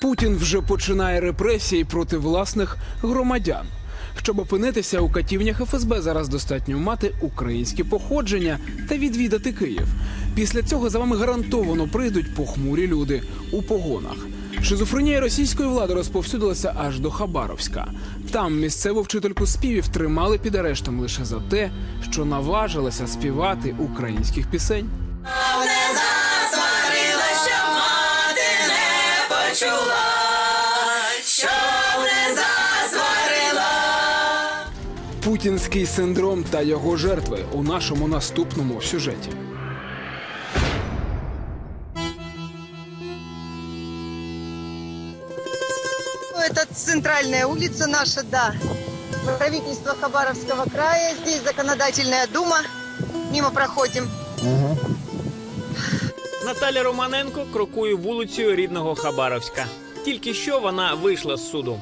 Путін вже починає репресії проти власних громадян. Щоб опинитися у катівнях ФСБ, зараз достатньо мати українське походження та відвідати Київ. Після цього за вами гарантовано прийдуть похмурі люди у погонах. Шизофренія російської влади розповсюдилася аж до Хабаровська. Там місцеву вчительку співів тримали під арештом лише за те, що наважилася співати українських пісень. Путінський синдром та його жертви у нашому наступному сюжеті. Это центральная улица наша, да. Правительство Хабаровского края. Здесь законодательная дума. Мимо проходим. Наталя Романенко крокує вулицею рідного Хабаровська. Тільки що вона вийшла з суду.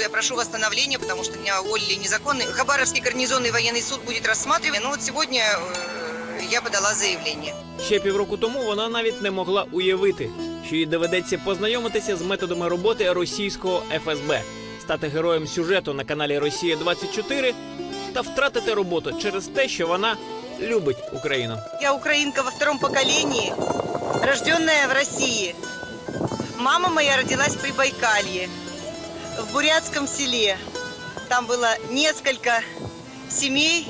Я прошу восстановления, потому что меня уволили незаконно. Хабаровский гарнизонный военный суд будет рассматривать. Ну вот сегодня э, я подала заявление. Ще півроку тому вона навіть не могла уявити, що їй доведеться познайомитися з методами роботи російського ФСБ, стати героєм сюжету на каналі Росія 24 та втратити роботу через те, що вона любить Україну. Я украинка во втором поколении, рожденная в России. Мама моя родилась при Байкалье, в бурятском селе. Там было несколько семей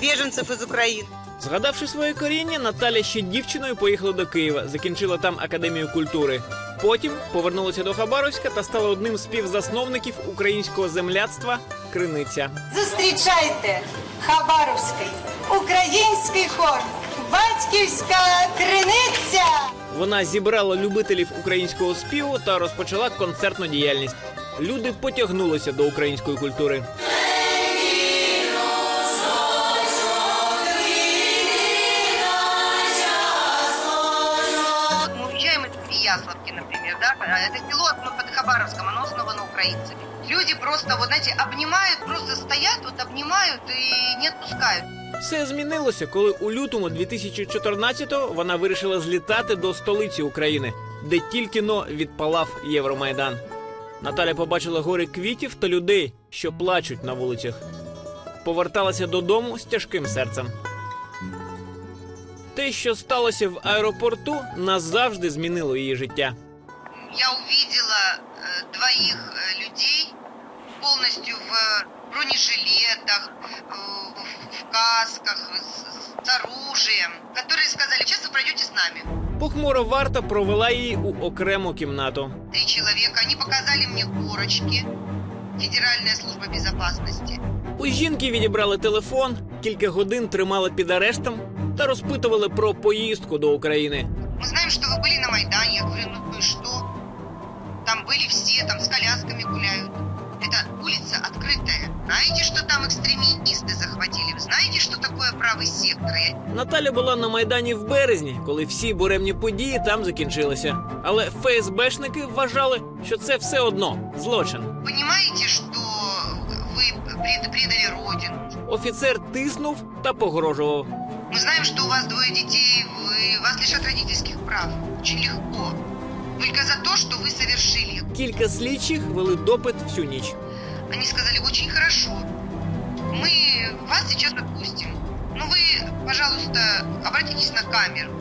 беженцев из Украины. Згадавши своє коріння, Наталя ще дівчиною поїхала до Києва, закінчила там академію культури. Потім повернулася до Хабаровська та стала одним з співзасновників українського земляцтва Криниця. Зустрічайте Хабаровський український хор, батьківська криниця. Вона зібрала любителів українського співу та розпочала концертну діяльність. Люди потягнулися до української культури. Мы уезжаем из Переяславки, например, да, это село ну, под Хабаровском, оно основано украинцами. Люди просто, вот знаете, обнимают, просто стоят, вот обнимают и не отпускают. Все змінилося, коли у лютому 2014-го вона вирішила злітати до столиці України, де тільки но відпалав Євромайдан. Наталя побачила гори квітів та людей, що плачуть на вулицях. Поверталася додому з тяжким серцем. Те, що сталося в аеропорту, назавжди змінило її життя. Я увидела э, двоих э, людей полностью в э, бронежилетах, э, в, в касках, с, с оружием, которые сказали, сейчас вы пройдете с нами. Похмура варта провела її у окрему кімнату. Три человека, они показали мне корочки, Федеральная служба безопасности. У жінки відібрали телефон, кілька годин тримали під арештом та розпитували про поїздку до України. Мы знаем, что вы были на Майдане. Я говорю, ну и что? Там были все, там с колясками гуляют. Это улица открытая. Знаете, что там экстремисты захватили? Вы знаете, что такое правый сектор? Я- Наталя була на майдані в березні, коли всі буремні події там закінчилися. Але ФСБшники вважали, що це все одно злочин. Понимаете, что вы пред- предали Родину? Офіцер тиснув та погрожував. Мы знаем, что у вас двое детей, вы, вас лишат родительских прав. Очень легко. Только за то, что вы совершили. Кілька слідчих вели допит всю ніч. Они сказали, очень хорошо. Мы вас сейчас отпустим. Но вы, пожалуйста, обратитесь на камеру.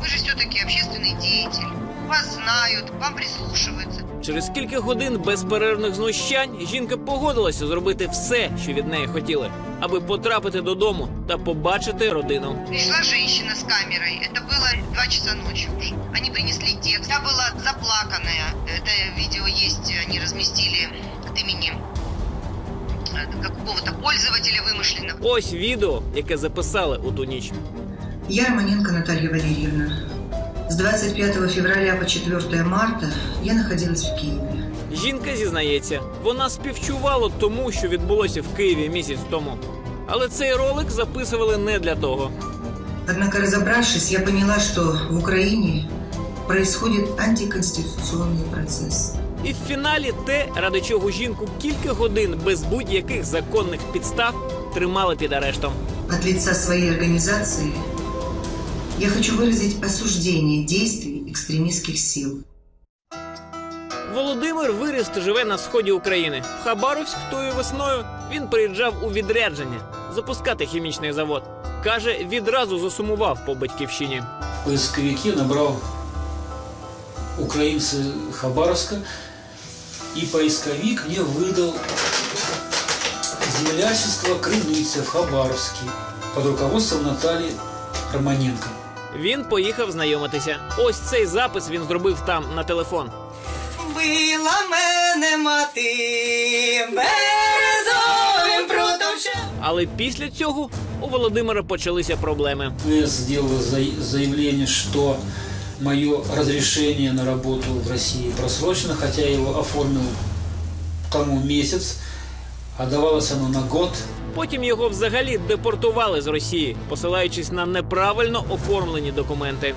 Вы же все-таки общественный деятель. Вас знают, к вам прислушиваются. Через кілька годин безперервних знущань жінка погодилася зробити все, що від неї хотіли, аби потрапити додому та побачити родину. Пришла женщина с камерой. Это было 2 часа ночи уже. Они принесли текст. Я была заплаканная. Это видео есть, они разместили от имени э, какого-то пользователя вымышленного. Ось відео, яке записали у ту ніч. Я Романенко Наталья Валерьевна. С 25 февраля по 4 марта я находилась в Киеве. Жінка зізнається, вона співчувала тому, що відбулося в Києві місяць тому. Але цей ролик записували не для того. Однако, разобравшись, я поняла, что в Украине происходит антиконституционный процесс. І в фіналі те, ради чого жінку кілька годин без будь-яких законних підстав тримали під арештом. От лица своей организации я хочу выразить осуждение действий экстремистских сил. Володимир виріс та живе на сході України. В Хабаровськ тою весною він приїжджав у відрядження запускати хімічний завод. Каже, відразу засумував по батьківщині. поисковики набрал украинцы Хабаровска, и поисковик мне выдал землячество Крыницы в Хабаровске под руководством Натальи Романенко. Він поїхав знайомитися. Ось цей запис він зробив там на телефон. Била мене мати березовим прутом. Але після цього у Володимира почалися проблеми. Я сделал за- заявление, что мое разрешение на работу в России просрочено, хотя я его оформил тому месяц, а давалось оно на год. Потім його взагалі депортували з Росії, посилаючись на неправильно оформлені документи.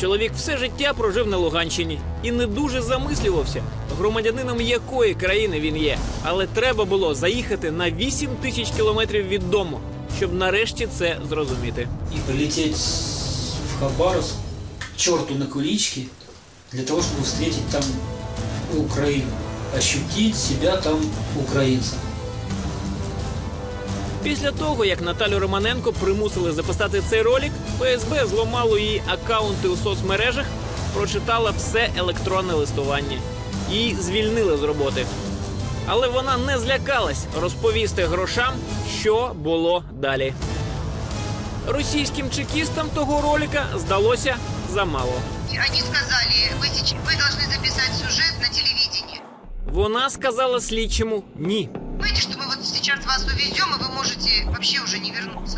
Чоловік все життя прожив на Луганщині і не дуже замислювався, громадянином якої країни він є. Але треба було заїхати на 8 тисяч кілометрів від дому, щоб нарешті це зрозуміти. и полететь в Хабаровск к черту на куличке для того, чтобы встретить там Украину, ощутить себя там украинцем. Після того, як Наталю Романенко примусили записати цей ролик, ФСБ зламало її акаунти у соцмережах, прочитала все електронне листування. Її звільнили з роботи. Але вона не злякалась розповісти грошам, що було далі. Російським чекістам того ролика здалося замало. Они сказали, вы, сейчас, вы должны записать сюжет на телевидении. Вона сказала слідчому ні. Понимаете, что мы вот сейчас вас увезем, и вы можете вообще уже не вернуться.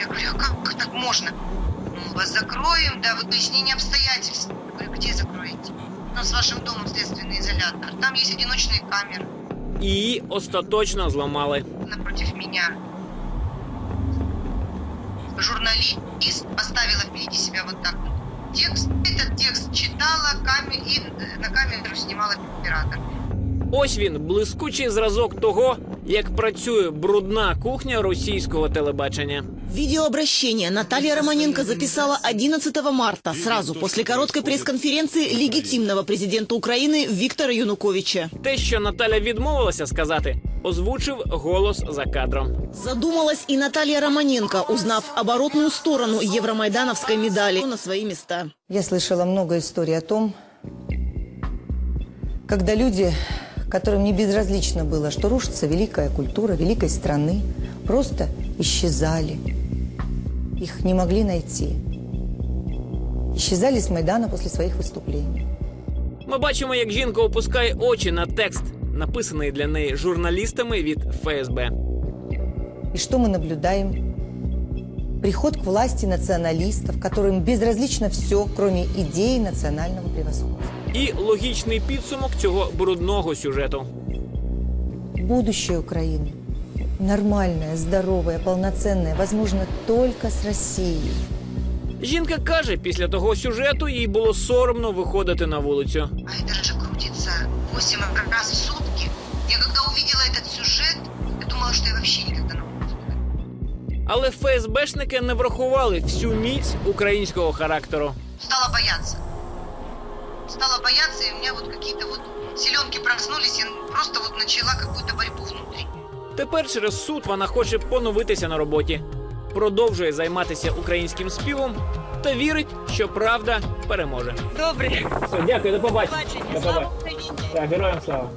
Я говорю, а как, как так можно? Ну, вас закроем, да, выяснение обстоятельств. Я говорю, где закроете? Ну, с вашим домом следственный изолятор. Там есть одиночные камеры І її остаточно зламали. напротив меня. Журналист поставила впереди себя вот так вот текст. Этот текст читала каме- и э, на камеру снимала оператор. Ось він, блискучий зразок того, як працює брудна кухня російського телебачення. Видеообращение Наталья Романенко записала 11 марта, сразу после короткой пресс-конференции легитимного президента Украины Виктора Януковича. Те, що Наталя відмовилася сказати, озвучив голос за кадром. Задумалась и Наталья Романенко, узнав оборотную сторону евромайдановской медали на свои места. Я слышала много историй о том, когда люди, которым не безразлично было, что рушится великая культура великой страны, просто исчезали. Их не могли найти. Исчезали с Майдана после своих выступлений. Ми бачимо, як жінка опускає очі на текст, написаний для неї журналістами від ФСБ. И что мы наблюдаем? Приход к власти националистов, которым безразлично все, кроме идеи национального превосходства. І логічний підсумок цього брудного сюжету. Будущее Украины нормальное, здоровое, полноценное, возможно, только с Россией. Жінка каже, після того сюжету їй було соромно виходити на вулицю. А это же крутится 8 раз в сутки. Я когда увидела этот сюжет, я думала, что я вообще никогда на улицу не выйду. Але ФСБшники не врахували всю міць українського характеру. Стала бояться. Стала бояться, и у меня вот какие-то вот селенки проснулись, я просто вот начала какую-то борьбу внутри. Тепер через суд вона хоче поновитися на роботі, продовжує займатися українським співом та вірить, що правда переможе. Добре. Все, дякую, до побачення. Бачення. До Слава побачення. Україні! Так, героям слава.